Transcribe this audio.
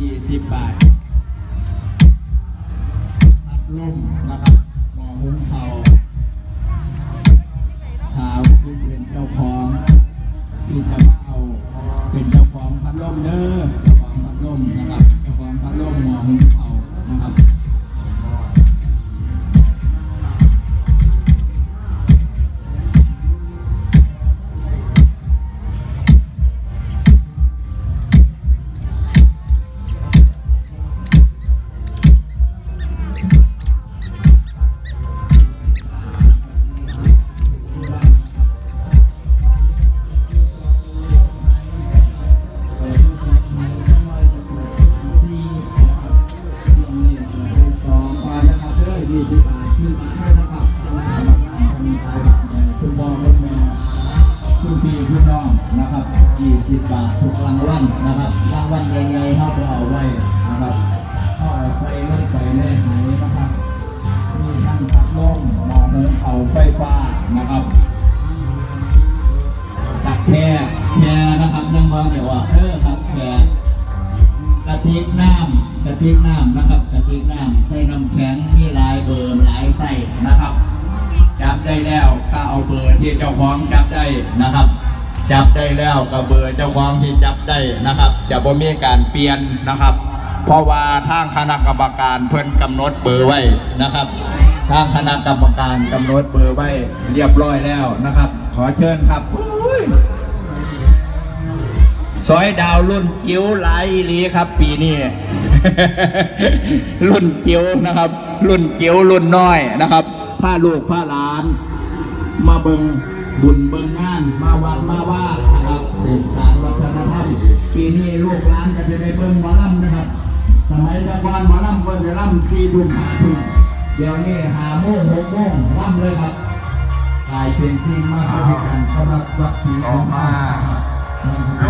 บาทพัดลมนะครับหมอหุงเขาวถาวที่เป็นเจ้าของที่จะมาเอาเป็นเจ้าของพัดลมเด้อเจ้าของพัดลมนะครับ คุณบอคุณแม่คุณพี่คุณน้องนะครับ20บาททุกรางวัลนะครับรางวัลใหญ่ๆเขาก็เอาไว้นะครับเขาเอาใส่ลงไปในไหนะครับมีทั้งพัดลมหม้อหุงเอาไฟฟ้านะครับตักแพร่แพร่นะครับยังมองเดี๋ยวว่าเออครับแพร่ก ระติกน้ำกระติกน้ำนะครับกระติกน้ำใส่น้ำแข็งมีหลายเบอร์หลายไส้นะครับ จับได้แล้วก็เอาเบอร์ที่เจ้าของจับได้นะครับ จับได้แล้วก็เบอร์เจ้าของที่จับได้นะครับ จะบ่มีการเปลี่ยนนะครับ เพราะว่าทางคณะกรรมการเพิ่นกำหนดเบอร์ไว้นะครับ ทางคณะกรรมการกำหนดเบอร์ไว้เรียบร้อยแล้วนะครับ ขอเชิญครับ ซอยดาวรุ่นจิ๋วหลายอีหลีครับ ปีนี้ รุ่นจิ๋วนะครับ รุ่นจิ๋วรุ่นน้อยนะครับผ้าลูกผ้าหลาน มาเบิงบุญเบิงงาน มาวัดมาว่านะครับสืบสานวัฒนธรรมปีนี้ลูกหลานก็จะได้เบิงหมอลำนะครับสมัยตะวันหมอลำคนจะลำสี่ทุ่มห้าทุ่มเดี๋ยวนี้หาโมงหกโมงลำเลยครับกลายเป็นสิ่งมาสนิกันสำหรับวัดศรีออกมาลูก